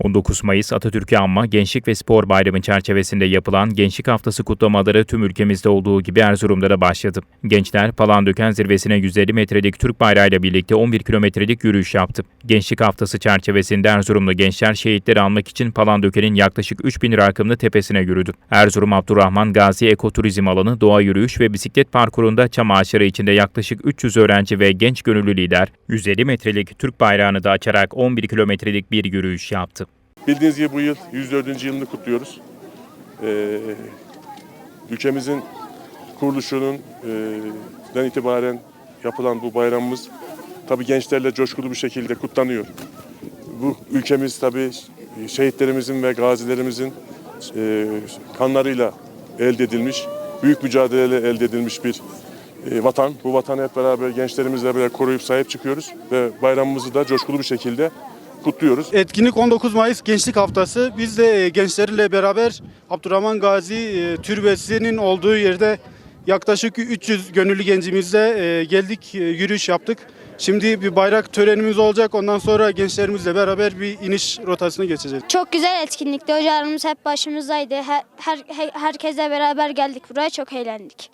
19 Mayıs Atatürk'ü anma Gençlik ve Spor Bayramı çerçevesinde yapılan Gençlik Haftası kutlamaları tüm ülkemizde olduğu gibi Erzurum'da da başladı. Gençler Palandöken zirvesine 150 metrelik Türk bayrağıyla birlikte 11 kilometrelik yürüyüş yaptı. Gençlik Haftası çerçevesinde Erzurumlu gençler şehitleri anmak için Palandöken'in yaklaşık 3000 rakımlı tepesine yürüdü. Erzurum Abdurrahman Gazi Ekoturizm alanı doğa yürüyüş ve bisiklet parkurunda çam ağaçları içinde yaklaşık 300 öğrenci ve genç gönüllü lider 150 metrelik Türk bayrağını da açarak 11 kilometrelik bir yürüyüş yaptı. Bildiğiniz gibi bu yıl 104. yılını kutluyoruz. Ee, ülkemizin kuruluşunun e, itibaren yapılan bu bayramımız tabi gençlerle coşkulu bir şekilde kutlanıyor. Bu ülkemiz tabi şehitlerimizin ve gazilerimizin e, kanlarıyla elde edilmiş, büyük mücadeleyle elde edilmiş bir e, vatan. Bu vatanı hep beraber gençlerimizle beraber koruyup sahip çıkıyoruz ve bayramımızı da coşkulu bir şekilde kutluyoruz. Etkinlik 19 Mayıs Gençlik Haftası. Biz de e, gençlerle beraber Abdurrahman Gazi e, Türbesi'nin olduğu yerde yaklaşık 300 gönüllü gencimizle e, geldik, yürüyüş yaptık. Şimdi bir bayrak törenimiz olacak. Ondan sonra gençlerimizle beraber bir iniş rotasına geçeceğiz. Çok güzel etkinlikti. Hocalarımız hep başımızdaydı. Her, her, her- herkesle beraber geldik buraya. Çok eğlendik.